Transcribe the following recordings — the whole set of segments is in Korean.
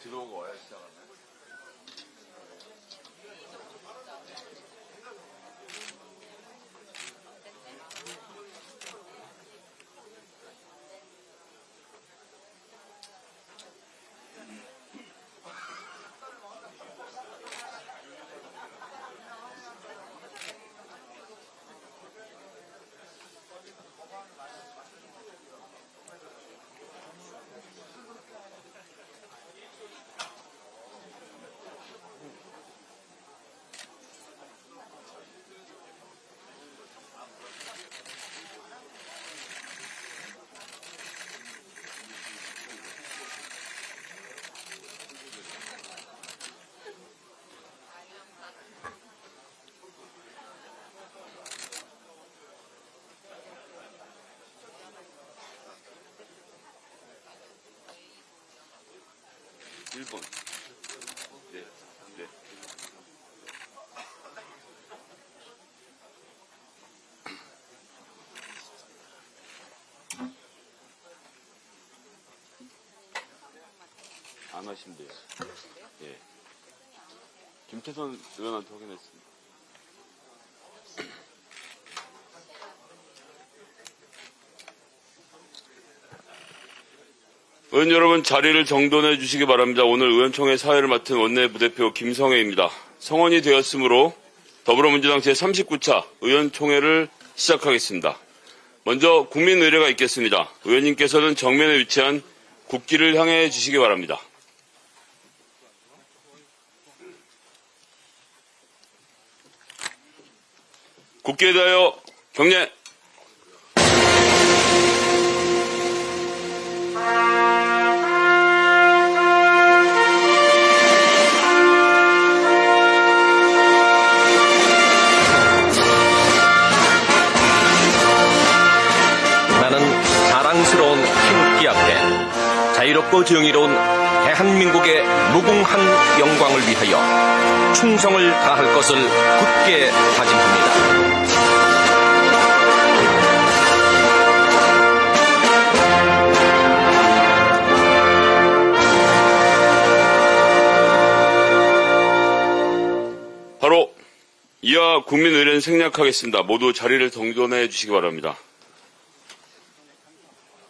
들어오고 와야 시작하 안 하신대요. 예. 김태선 의원한테 확인했습니다. 의원 여러분 자리를 정돈해 주시기 바랍니다. 오늘 의원총회 사회를 맡은 원내부대표 김성애입니다. 성원이 되었으므로 더불어민주당 제39차 의원총회를 시작하겠습니다. 먼저 국민 의례가 있겠습니다. 의원님께서는 정면에 위치한 국기를 향해 주시기 바랍니다. 국기에 대하여 경례. 자유롭고 정의로운 대한민국의 무궁한 영광을 위하여 충성을 다할 것을 굳게 다짐합니다. 바로 이하 국민 의례는 생략하겠습니다. 모두 자리를 정돈해 주시기 바랍니다.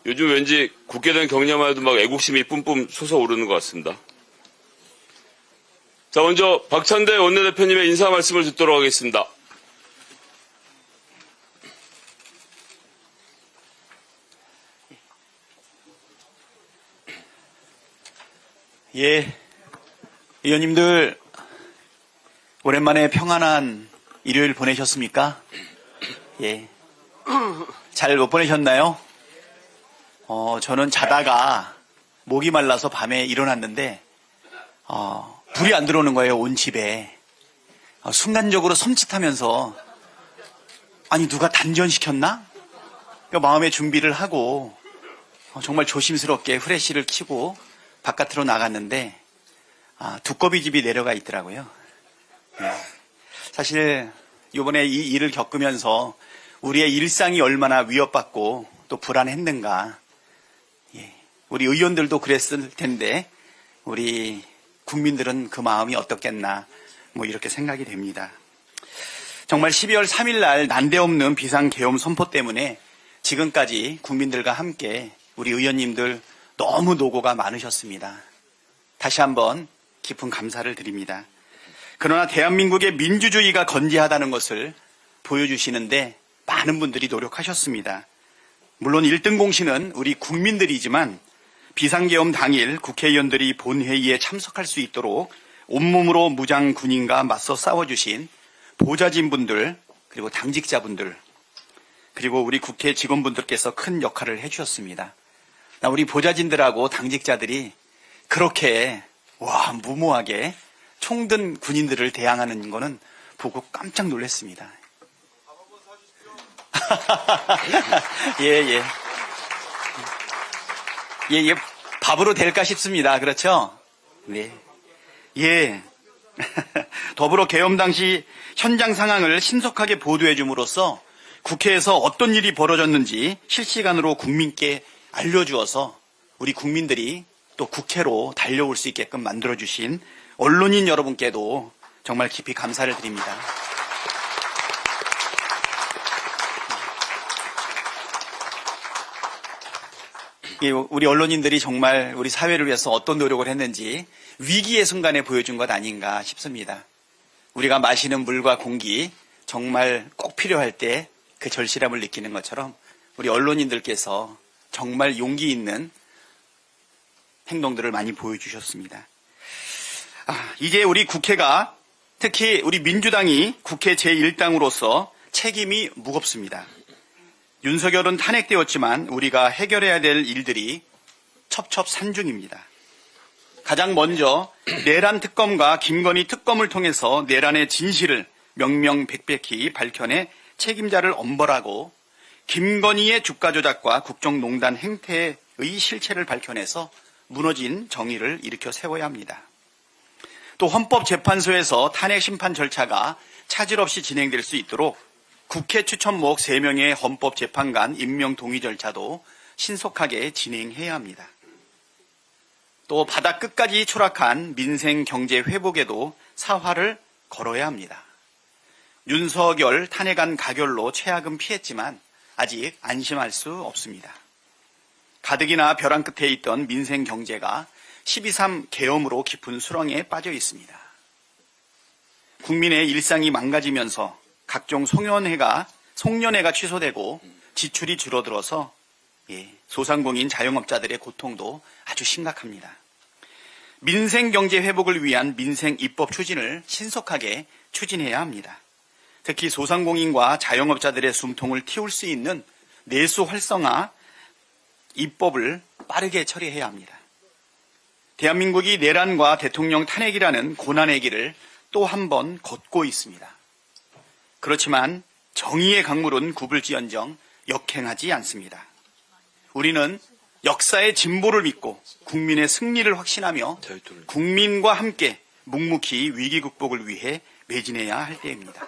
요즘 왠지 국회된 경례만 해도 막 애국심이 뿜뿜 솟아오르는 것 같습니다. 자, 먼저 박찬대 원내대표님의 인사 말씀을 듣도록 하겠습니다. 예, 의원님들 오랜만에 평안한 일요일 보내셨습니까? 예, 잘 못 보내셨나요? 어, 저는 자다가 목이 말라서 밤에 일어났는데 어, 불이 안 들어오는 거예요 온 집에 어, 순간적으로 섬찟하면서 아니 누가 단전시켰나? 그 마음의 준비를 하고 어, 정말 조심스럽게 후레쉬를 켜고 바깥으로 나갔는데 아, 두꺼비 집이 내려가 있더라고요. 예. 사실 이번에 이 일을 겪으면서 우리의 일상이 얼마나 위협받고 또 불안했는가. 예. 우리 의원들도 그랬을 텐데 우리 국민들은 그 마음이 어떻겠나 뭐 이렇게 생각이 됩니다. 정말 12월 3일 날 난데없는 비상계엄 선포 때문에 지금까지 국민들과 함께 우리 의원님들 너무 노고가 많으셨습니다. 다시 한번 깊은 감사를 드립니다. 그러나 대한민국의 민주주의가 건재하다는 것을 보여주시는데 많은 분들이 노력하셨습니다. 물론 1등 공신은 우리 국민들이지만 비상계엄 당일 국회의원들이 본회의에 참석할 수 있도록 온몸으로 무장 군인과 맞서 싸워주신 보좌진 분들 그리고 당직자분들 그리고 우리 국회 직원분들께서 큰 역할을 해주셨습니다. 나 우리 보좌진들하고 당직자들이 그렇게 와 무모하게 총든 군인들을 대항하는 거는 보고 깜짝 놀랐습니다. 예, 예. 예, 예. 밥으로 될까 싶습니다. 그렇죠? 네. 예. 더불어 계엄 당시 현장 상황을 신속하게 보도해 줌으로써 국회에서 어떤 일이 벌어졌는지 실시간으로 국민께 알려주어서 우리 국민들이 또 국회로 달려올 수 있게끔 만들어주신 언론인 여러분께도 정말 깊이 감사를 드립니다. 우리 언론인들이 정말 우리 사회를 위해서 어떤 노력을 했는지 위기의 순간에 보여준 것 아닌가 싶습니다. 우리가 마시는 물과 공기 정말 꼭 필요할 때 그 절실함을 느끼는 것처럼 우리 언론인들께서 정말 용기 있는 행동들을 많이 보여주셨습니다. 아, 이제 우리 국회가 특히 우리 민주당이 국회 제1당으로서 책임이 무겁습니다. 윤석열은 탄핵되었지만 우리가 해결해야 될 일들이 첩첩산중입니다. 가장 먼저 내란 특검과 김건희 특검을 통해서 내란의 진실을 명명백백히 밝혀내 책임자를 엄벌하고 김건희의 주가 조작과 국정농단 행태의 실체를 밝혀내서 무너진 정의를 일으켜 세워야 합니다. 또 헌법재판소에서 탄핵 심판 절차가 차질 없이 진행될 수 있도록 국회 추천목 3명의 헌법재판관 임명 동의 절차도 신속하게 진행해야 합니다. 또 바닥 끝까지 추락한 민생 경제 회복에도 사활을 걸어야 합니다. 윤석열 탄핵안 가결로 최악은 피했지만 아직 안심할 수 없습니다. 가득이나 벼랑 끝에 있던 민생 경제가 12.3 계엄으로 깊은 수렁에 빠져 있습니다. 국민의 일상이 망가지면서 각종 송년회가 송년회가 취소되고 지출이 줄어들어서 예, 소상공인 자영업자들의 고통도 아주 심각합니다. 민생 경제 회복을 위한 민생 입법 추진을 신속하게 추진해야 합니다. 특히 소상공인과 자영업자들의 숨통을 틔울 수 있는 내수 활성화 입법을 빠르게 처리해야 합니다. 대한민국이 내란과 대통령 탄핵이라는 고난의 길을 또 한 번 걷고 있습니다. 그렇지만 정의의 강물은 굽을지언정 역행하지 않습니다. 우리는 역사의 진보를 믿고 국민의 승리를 확신하며 국민과 함께 묵묵히 위기 극복을 위해 매진해야 할 때입니다.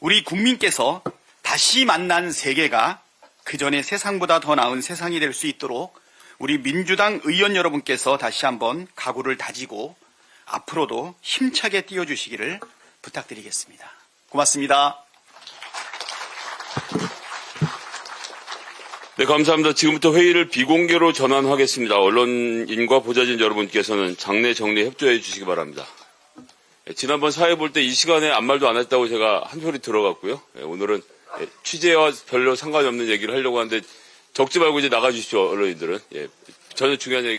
우리 국민께서 다시 만난 세계가 그 전에 세상보다 더 나은 세상이 될 수 있도록 우리 민주당 의원 여러분께서 다시 한번 각오를 다지고 앞으로도 힘차게 뛰어주시기를 부탁드리겠습니다. 고맙습니다. 네, 감사합니다. 지금부터 회의를 비공개로 전환하겠습니다. 언론인과 보좌진 여러분께서는 장내 정리 협조해 주시기 바랍니다. 예, 지난번 사회 볼 때 이 시간에 아무 말도 안 했다고 제가 한 소리 들어갔고요. 예, 오늘은 예, 취재와 별로 상관이 없는 얘기를 하려고 하는데 적지 말고 이제 나가 주십시오, 언론인들은. 예, 전혀 중요한 얘기.